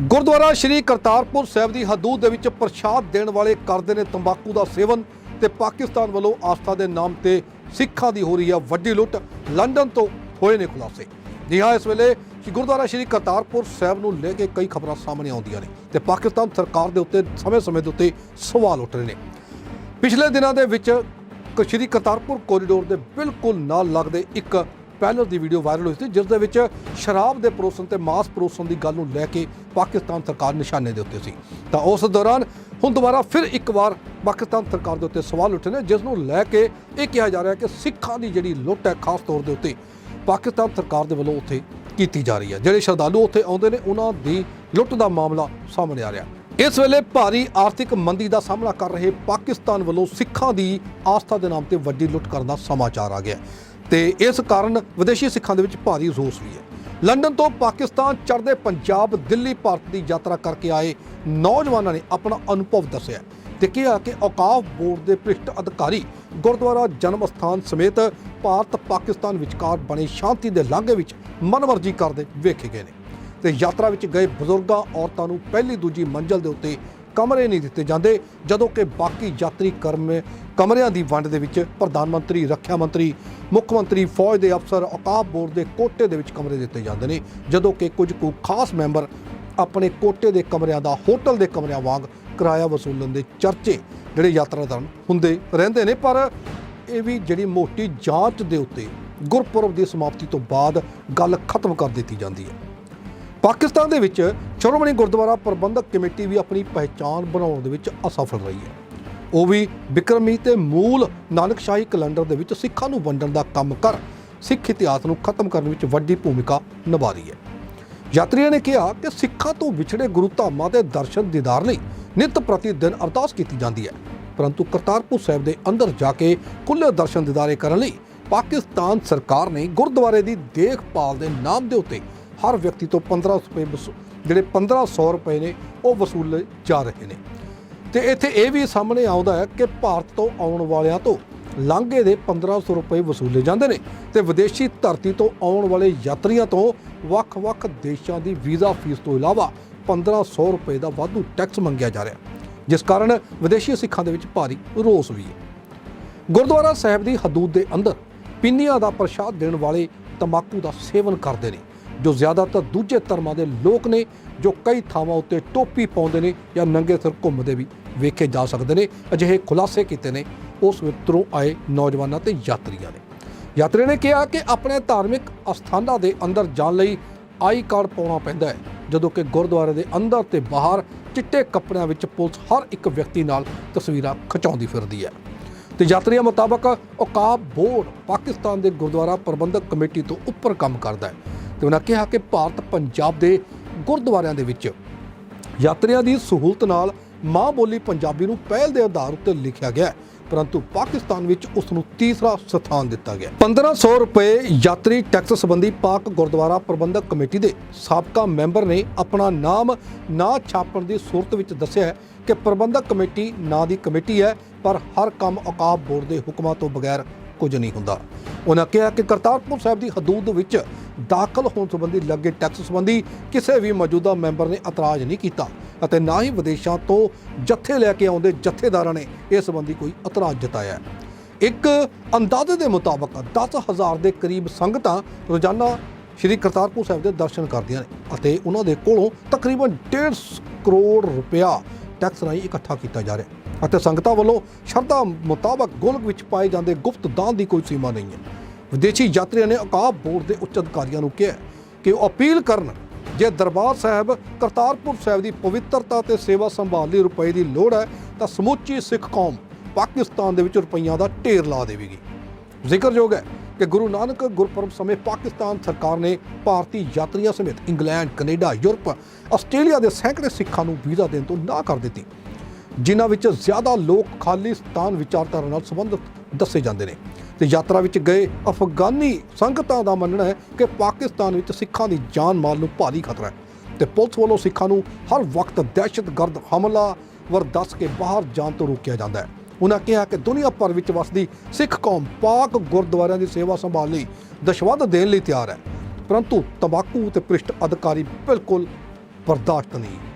ਗੁਰਦੁਆਰਾ ਸ਼੍ਰੀ ਕਰਤਾਰਪੁਰ ਸਾਹਿਬ ਦੀ ਹਦੂਦ ਦੇ ਵਿੱਚ ਪ੍ਰਸ਼ਾਦ ਦੇਣ ਵਾਲੇ ਕਰਦੇ ਨੇ ਤੰਬਾਕੂ ਦਾ ਸੇਵਨ ਤੇ ਪਾਕਿਸਤਾਨ ਵੱਲੋਂ ਆਸਥਾ ਦੇ ਨਾਮ ਤੇ ਸਿੱਖਾਂ ਦੀ ਹੋ ਰਹੀ ਹੈ ਵੱਡੀ ਲੁੱਟ। ਲੰਡਨ ਤੋਂ ਹੋਏ ਨੇ ਖੁਲਾਸੇ। ਜੀ ਹਾਂ ਇਸ ਵੇਲੇ ਗੁਰਦੁਆਰਾ ਸ਼੍ਰੀ ਕਰਤਾਰਪੁਰ ਸਾਹਿਬ ਨੂੰ ਲੈ ਕੇ ਕਈ ਖਬਰਾਂ ਸਾਹਮਣੇ ਆਉਂਦੀਆਂ ਨੇ ਤੇ ਪਾਕਿਸਤਾਨ ਸਰਕਾਰ ਦੇ ਉੱਤੇ ਸਮੇਂ-ਸਮੇਂ ਦੇ ਉੱਤੇ ਸਵਾਲ ਉੱਠ ਰਹੇ ਨੇ। ਪਿਛਲੇ ਦਿਨਾਂ ਦੇ ਵਿੱਚ ਕ- ਸ਼੍ਰੀ ਕਰਤਾਰਪੁਰ ਕੋਰੀਡੋਰ ਦੇ ਬਿਲਕੁਲ ਨਾਲ ਲੱਗਦੇ ਇੱਕ ਪੈਨਲ ਦੀ ਵੀਡੀਓ ਵਾਇਰਲ ਹੋਈ ਸੀ, ਜਿਸ ਦੇ ਵਿੱਚ ਸ਼ਰਾਬ ਦੇ ਪਰੋਸਣ ਤੇ ਮਾਸ ਪਰੋਸਣ ਦੀ ਗੱਲ ਨੂੰ ਲੈ ਕੇ ਪਾਕਿਸਤਾਨ ਸਰਕਾਰ ਨਿਸ਼ਾਨੇ ਦੇ ਉੱਤੇ ਸੀ। ਤਾਂ ਉਸ ਦੌਰਾਨ ਹੁਣ ਦੁਬਾਰਾ ਫਿਰ ਇੱਕ ਵਾਰ ਪਾਕਿਸਤਾਨ ਸਰਕਾਰ ਦੇ ਉੱਤੇ ਸਵਾਲ ਉੱਠੇ ਨੇ, ਜਿਸ ਨੂੰ ਲੈ ਕੇ ਇਹ ਕਿਹਾ ਜਾ ਰਿਹਾ ਕਿ ਸਿੱਖਾਂ ਦੀ ਜਿਹੜੀ ਲੁੱਟ ਹੈ, ਖਾਸ ਤੌਰ ਦੇ ਉੱਤੇ ਪਾਕਿਸਤਾਨ ਸਰਕਾਰ ਦੇ ਵੱਲੋਂ ਉੱਥੇ ਕੀਤੀ ਜਾ ਰਹੀ ਹੈ। ਜਿਹੜੇ ਸ਼ਰਧਾਲੂ ਉੱਥੇ ਆਉਂਦੇ ਨੇ, ਉਹਨਾਂ ਦੀ ਲੁੱਟ ਦਾ ਮਾਮਲਾ ਸਾਹਮਣੇ ਆ ਰਿਹਾ ਇਸ ਵੇਲੇ ਭਾਰੀ ਆਰਥਿਕ ਮੰਦੀ ਦਾ ਸਾਹਮਣਾ ਕਰ ਰਹੇ ਪਾਕਿਸਤਾਨ ਵੱਲੋਂ ਸਿੱਖਾਂ ਦੀ ਆਸਥਾ ਦੇ ਨਾਮ ਤੇ ਵੱਡੀ ਲੁੱਟ ਕਰਨ ਦਾ ਸਮਾਚਾਰ ਆ ਗਿਆ ਤੇ ਇਸ ਕਾਰਨ ਵਿਦੇਸ਼ੀ ਸਿੱਖਾਂ ਦੇ ਵਿੱਚ ਭਾਰੀ ਰੋਸ ਵੀ ਹੈ। ਲੰਡਨ ਤੋਂ ਪਾਕਿਸਤਾਨ ਚੜ੍ਹਦੇ ਪੰਜਾਬ, ਦਿੱਲੀ ਭਾਰਤ ਦੀ ਯਾਤਰਾ ਕਰਕੇ ਆਏ ਨੌਜਵਾਨਾਂ ਨੇ ਆਪਣਾ ਅਨੁਭਵ ਦੱਸਿਆ। ਤੇ ਕਿਹਾ ਕਿ ਔਕਾਫ ਬੋਰਡ ਦੇ ਭ੍ਰਿਸ਼ਟ ਅਧਿਕਾਰੀ ਗੁਰਦੁਆਰਾ ਜਨਮ ਸਥਾਨ ਸਮੇਤ ਭਾਰਤ ਪਾਕਿਸਤਾਨ ਵਿਚਕਾਰ ਬਣੇ ਸ਼ਾਂਤੀ ਦੇ ਲਾਂਘੇ ਵਿੱਚ ਮਨਮਰਜ਼ੀ ਕਰਦੇ ਵੇਖੇ ਗਏ ਨੇ। ਤੇ ਯਾਤਰਾ ਵਿੱਚ ਗਏ ਬਜ਼ੁਰਗਾਂ, ਔਰਤਾਂ ਨੂੰ ਪਹਿਲੀ ਦੂਜੀ ਮੰਜ਼ਲ ਦੇ ਉੱਤੇ ਕਮਰੇ ਨਹੀਂ ਦਿੱਤੇ ਜਾਂਦੇ, ਜਦੋਂ ਕਿ ਬਾਕੀ ਯਾਤਰੀ ਕਰਮ ਕਮਰਿਆਂ ਦੀ ਵੰਡ ਦੇ ਵਿੱਚ ਪ੍ਰਧਾਨ ਮੰਤਰੀ, ਰੱਖਿਆ ਮੰਤਰੀ, ਮੁੱਖ ਮੰਤਰੀ, ਫੌਜ ਦੇ ਅਫਸਰ ਔਕਾਬ ਬੋਰਡ ਦੇ ਕੋਟੇ ਦੇ ਵਿੱਚ ਕਮਰੇ ਦਿੱਤੇ ਜਾਂਦੇ ਨੇ, ਜਦੋਂ ਕਿ ਕੁਝ ਕੁ ਖਾਸ ਮੈਂਬਰ ਆਪਣੇ ਕੋਟੇ ਦੇ ਕਮਰਿਆਂ ਦਾ, ਹੋਟਲ ਦੇ ਕਮਰਿਆਂ ਵਾਂਗ ਕਿਰਾਇਆ ਵਸੂਲਣ ਦੇ ਚਰਚੇ ਜਿਹੜੇ ਯਾਤਰਾ ਦੌਰਾਨ ਹੁੰਦੇ ਰਹਿੰਦੇ ਨੇ, ਪਰ ਇਹ ਵੀ ਜਿਹੜੀ ਮੋਟੀ ਜਾਂਚ ਦੇ ਉੱਤੇ ਗੁਰਪੁਰਬ ਦੀ ਸਮਾਪਤੀ ਤੋਂ ਬਾਅਦ ਗੱਲ ਖਤਮ ਕਰ ਦਿੱਤੀ ਜਾਂਦੀ ਹੈ। ਪਾਕਿਸਤਾਨ ਦੇ ਵਿੱਚ ਸ਼੍ਰੋਮਣੀ ਗੁਰਦੁਆਰਾ ਪ੍ਰਬੰਧਕ ਕਮੇਟੀ ਵੀ ਆਪਣੀ ਪਹਿਚਾਣ ਬਣਾਉਣ ਦੇ ਵਿੱਚ ਅਸਫਲ ਰਹੀ ਹੈ। ਉਹ ਵੀ ਬਿਕਰਮੀ ਤੇ ਮੂਲ ਨਾਨਕਸ਼ਾਹੀ ਕੈਲੰਡਰ ਦੇ ਵਿੱਚ ਸਿੱਖਾਂ ਨੂੰ ਵੰਡਣ ਦਾ ਕੰਮ ਕਰ ਸਿੱਖ ਇਤਿਹਾਸ ਨੂੰ ਖਤਮ ਕਰਨ ਵਿੱਚ ਵੱਡੀ ਭੂਮਿਕਾ ਨਿਭਾ ਰਹੀ ਹੈ। ਯਾਤਰੀਆਂ ਨੇ ਕਿਹਾ ਕਿ ਸਿੱਖਾਂ ਤੋਂ ਵਿਛੜੇ ਗੁਰੂ ਧਾਮਾਂ ਦੇ ਦਰਸ਼ਨ ਦੀਦਾਰ ਲਈ ਨਿਤ ਪ੍ਰਤੀ ਦਿਨ ਅਰਦਾਸ ਕੀਤੀ ਜਾਂਦੀ ਹੈ। ਪਰੰਤੂ ਕਰਤਾਰਪੁਰ ਸਾਹਿਬ ਦੇ ਅੰਦਰ ਜਾ ਕੇ ਖੁੱਲ੍ਹੇ ਦਰਸ਼ਨ ਦੀਦਾਰੇ ਕਰਨ ਲਈ ਪਾਕਿਸਤਾਨ ਸਰਕਾਰ ਨੇ ਗੁਰਦੁਆਰੇ ਦੀ ਦੇਖਭਾਲ ਦੇ ਨਾਮ ਦੇ ਉੱਤੇ ਹਰ ਵਿਅਕਤੀ ਤੋਂ 1500 ਰੁਪਏ ਵਸੂ- ਜਿਹੜੇ 1500 ਰੁਪਏ ਨੇ, ਉਹ ਵਸੂਲੇ ਜਾ ਰਹੇ ਨੇ। ਤੇ ਇੱਥੇ ਇਹ ਵੀ ਸਾਹਮਣੇ ਆਉਂਦਾ ਹੈ ਕਿ ਭਾਰਤ ਤੋਂ ਆਉਣ ਵਾਲਿਆਂ ਤੋਂ ਲਾਂਘੇ ਦੇ 1500 ਰੁਪਏ ਵਸੂਲੇ ਜਾਂਦੇ ਨੇ ਤੇ ਵਿਦੇਸ਼ੀ ਧਰਤੀ ਤੋਂ ਆਉਣ ਵਾਲੇ ਯਾਤਰੀਆਂ ਤੋਂ ਵੱਖ-ਵੱਖ ਦੇਸ਼ਾਂ ਦੀ ਵੀਜ਼ਾ ਫੀਸ ਤੋਂ ਇਲਾਵਾ 1500 ਰੁਪਏ ਦਾ ਵਾਧੂ ਟੈਕਸ ਮੰਗਿਆ ਜਾ ਰਿਹਾ ਜਿਸ ਕਾਰਨ ਵਿਦੇਸ਼ੀ ਸਿੱਖਾਂ ਦੇ ਵਿੱਚ ਭਾਰੀ ਰੋਸ ਵੀ ਹੈ। ਗੁਰਦੁਆਰਾ ਸਾਹਿਬ ਦੀ ਹਦੂਦ ਦੇ ਅੰਦਰ ਪਿੰਨੀਆਂ ਦਾ ਪ੍ਰਸ਼ਾਦ ਦੇਣ ਵਾਲੇ ਤੰਬਾਕੂ ਦਾ ਸੇਵਨ ਕਰਦੇ ਨੇ। ਜੋ ਜ਼ਿਆਦਾਤਰ ਦੂਜੇ ਧਰਮਾਂ ਦੇ ਲੋਕ ਨੇ, ਜੋ ਕਈ ਥਾਵਾਂ ਉੱਤੇ ਟੋਪੀ ਪਾਉਂਦੇ ਨੇ ਜਾਂ ਨੰਗੇ ਸਿਰ ਘੁੰਮਦੇ ਵੀ ਵੇਖੇ ਜਾ ਸਕਦੇ ਨੇ, ਅਜਿਹੇ ਖੁਲਾਸੇ ਕੀਤੇ ਨੇ। ਉਸ ਵਿੱਚੋਂ ਆਏ ਨੌਜਵਾਨਾਂ ਤੇ ਯਾਤਰੀਆਂ ਨੇ। ਯਾਤਰੀਆਂ ਨੇ ਕਿਹਾ ਕਿ ਆਪਣੇ ਧਾਰਮਿਕ ਅਸਥਾਨਾਂ ਦੇ ਅੰਦਰ ਜਾਣ ਲਈ ਆਈ ਕਾਰਡ ਪਾਉਣਾ ਪੈਂਦਾ ਹੈ, ਜਦੋਂ ਕਿ ਗੁਰਦੁਆਰੇ ਦੇ ਅੰਦਰ ਤੇ ਬਾਹਰ ਚਿੱਟੇ ਕੱਪੜਿਆਂ ਵਿੱਚ ਪੁਲਿਸ ਹਰ ਇੱਕ ਵਿਅਕਤੀ ਨਾਲ ਤਸਵੀਰਾਂ ਖਿਚਾਉਂਦੀ ਫਿਰਦੀ ਹੈ। ਤੇ ਯਾਤਰੀਆਂ ਮੁਤਾਬਕ ਔਕਾਬ ਬੋਰਡ ਪਾਕਿਸਤਾਨ ਦੇ ਗੁਰਦੁਆਰਾ ਪ੍ਰਬੰਧਕ ਕਮੇਟੀ ਤੋਂ ਉੱਪਰ ਕੰਮ ਕਰਦਾ ਹੈ। ਤੇ ਉਹਨਾਂ ਕਿਹਾ ਕਿ ਭਾਰਤ ਪੰਜਾਬ ਦੇ ਗੁਰਦੁਆਰਿਆਂ ਦੇ ਵਿੱਚ ਯਾਤਰੀਆਂ ਦੀ ਸਹੂਲਤ ਨਾਲ ਮਾਂ ਬੋਲੀ ਪੰਜਾਬੀ ਨੂੰ ਪਹਿਲ ਦੇ ਆਧਾਰ ਉੱਤੇ ਲਿਖਿਆ ਗਿਆ ਹੈ, ਪਰੰਤੂ ਪਾਕਿਸਤਾਨ ਵਿੱਚ ਉਸ ਨੂੰ ਤੀਸਰਾ ਸਥਾਨ ਦਿੱਤਾ ਗਿਆ 1500 ਰੁਪਏ ਯਾਤਰੀ ਟੈਕਸ ਸੰਬੰਧੀ ਪਾਕ ਗੁਰਦੁਆਰਾ ਪ੍ਰਬੰਧਕ ਕਮੇਟੀ ਦੇ ਸਾਬਕਾ ਮੈਂਬਰ ਨੇ ਆਪਣਾ ਨਾਮ ਨਾ ਛਾਪਣ ਦੀ ਸੂਰਤ ਵਿੱਚ ਦੱਸਿਆ ਕਿ ਪ੍ਰਬੰਧਕ ਕਮੇਟੀ ਨਾਂ ਦੀ ਕਮੇਟੀ ਹੈ ਪਰ ਹਰ ਕੰਮ ਔਕਾਬ ਬੋਰਡ ਦੇ ਹੁਕਮਾਂ ਤੋਂ ਬਗੈਰ ਕੁਝ ਨਹੀਂ ਹੁੰਦਾ। ਉਹਨਾਂ ਕਿਹਾ ਕਿ ਕਰਤਾਰਪੁਰ ਸਾਹਿਬ ਦੀ ਹਦੂਦ ਵਿੱਚ ਦਾਖਲ ਹੋਣ ਸੰਬੰਧੀ ਲੱਗੇ ਟੈਕਸ ਸੰਬੰਧੀ ਕਿਸੇ ਵੀ ਮੌਜੂਦਾ ਮੈਂਬਰ ਨੇ ਇਤਰਾਜ਼ ਨਹੀਂ ਕੀਤਾ ਅਤੇ ਨਾ ਹੀ ਵਿਦੇਸ਼ਾਂ ਤੋਂ ਜੱਥੇ ਲੈ ਕੇ ਆਉਂਦੇ ਜੱਥੇਦਾਰਾਂ ਨੇ ਇਸ ਸੰਬੰਧੀ ਕੋਈ ਇਤਰਾਜ਼ ਜਤਾਇਆ। ਇੱਕ ਅੰਦਾਜ਼ੇ ਦੇ ਮੁਤਾਬਕ 10000 ਦੇ ਕਰੀਬ ਸੰਗਤਾਂ ਰੋਜ਼ਾਨਾ ਸ਼੍ਰੀ ਕਰਤਾਰਪੁਰ ਸਾਹਿਬ ਦੇ ਦਰਸ਼ਨ ਕਰਦੀਆਂ ਨੇ ਅਤੇ ਉਹਨਾਂ ਦੇ ਕੋਲੋਂ ਤਕਰੀਬਨ 1.5 ਕਰੋੜ ਰੁਪਇਆ ਟੈਕਸ ਰਾਹੀਂ ਇਕੱਠਾ ਕੀਤਾ ਜਾ ਰਿਹਾ। ਹੈ ਅਤੇ ਸੰਗਤਾਂ ਵੱਲੋਂ ਸ਼ਰਧਾ ਮੁਤਾਬਕ ਗੋਲਕ ਵਿੱਚ ਪਾਏ ਜਾਂਦੇ ਗੁਪਤ ਦਾਨ ਦੀ ਕੋਈ ਸੀਮਾ ਨਹੀਂ ਹੈ। ਵਿਦੇਸ਼ੀ ਯਾਤਰੀਆਂ ਨੇ ਔਕਾਫ ਬੋਰਡ ਦੇ ਉੱਚ ਅਧਿਕਾਰੀਆਂ ਨੂੰ ਕਿਹਾ ਕਿ ਉਹ ਅਪੀਲ ਕਰਨ ਜੇ ਦਰਬਾਰ ਸਾਹਿਬ ਕਰਤਾਰਪੁਰ ਸਾਹਿਬ ਦੀ ਪਵਿੱਤਰਤਾ ਤੇ ਸੇਵਾ ਸੰਭਾਲ ਲਈ ਰੁਪਏ ਦੀ ਲੋੜ ਹੈ, ਤਾਂ ਸਮੁੱਚੀ ਸਿੱਖ ਕੌਮ ਪਾਕਿਸਤਾਨ ਦੇ ਵਿੱਚ ਰੁਪਈਆਂ ਦਾ ਢੇਰ ਲਾ ਦੇਵੇਗੀ। ਜ਼ਿਕਰਯੋਗ ਹੈ ਕਿ ਗੁਰੂ ਨਾਨਕ ਗੁਰਪੁਰਬ ਸਮੇਂ ਪਾਕਿਸਤਾਨ ਸਰਕਾਰ ਨੇ ਭਾਰਤੀ ਯਾਤਰੀਆਂ ਸਮੇਤ ਇੰਗਲੈਂਡ, ਕੈਨੇਡਾ, ਯੂਰਪ, ਆਸਟ੍ਰੇਲੀਆ ਦੇ ਸੈਂਕੜੇ ਸਿੱਖਾਂ ਨੂੰ ਵੀਜ਼ਾ ਦੇਣ ਤੋਂ ਨਾ ਕਰ ਦਿੱਤੀ। ਜਿਨ੍ਹਾਂ ਵਿੱਚ ਜ਼ਿਆਦਾ ਲੋਕ ਖਾਲਿਸਤਾਨ ਵਿਚਾਰਧਾਰਾ ਨਾਲ ਸੰਬੰਧਿਤ ਦੱਸੇ ਜਾਂਦੇ ਨੇ। ਤੇ ਯਾਤਰਾ ਵਿੱਚ ਗਏ ਅਫਗਾਨੀ ਸੰਗਤਾਂ ਦਾ ਮੰਨਣਾ ਹੈ ਕਿ ਪਾਕਿਸਤਾਨ ਵਿੱਚ ਸਿੱਖਾਂ ਦੀ ਜਾਨ ਮਾਲ ਨੂੰ ਭਾਰੀ ਖਤਰਾ ਹੈ। ਤੇ ਪੁਲਿਸ ਵੱਲੋਂ ਸਿੱਖਾਂ ਨੂੰ ਹਰ ਵਕਤ ਦਹਿਸ਼ਤਗਰਦ ਹਮਲਾਵਰ ਦੱਸ ਕੇ ਬਾਹਰ ਜਾਣ ਤੋਂ ਰੋਕਿਆ ਜਾਂਦਾ ਹੈ। ਉਹਨਾਂ ਕਿਹਾ ਕਿ ਦੁਨੀਆ ਭਰ ਵਿੱਚ ਵਸਦੀ ਸਿੱਖ ਕੌਮ ਪਾਕ ਗੁਰਦੁਆਰਿਆਂ ਦੀ ਸੇਵਾ ਸੰਭਾਲ ਲਈ ਦਸ਼ਵੰਧ ਦੇਣ ਲਈ ਤਿਆਰ ਹੈ। ਪਰੰਤੂ ਤੰਬਾਕੂ ਤੇ ਭ੍ਰਿਸ਼ਟ ਅਧਿਕਾਰੀ ਬਿਲਕੁਲ ਬਰਦਾਸ਼ਤ ਨਹੀਂ।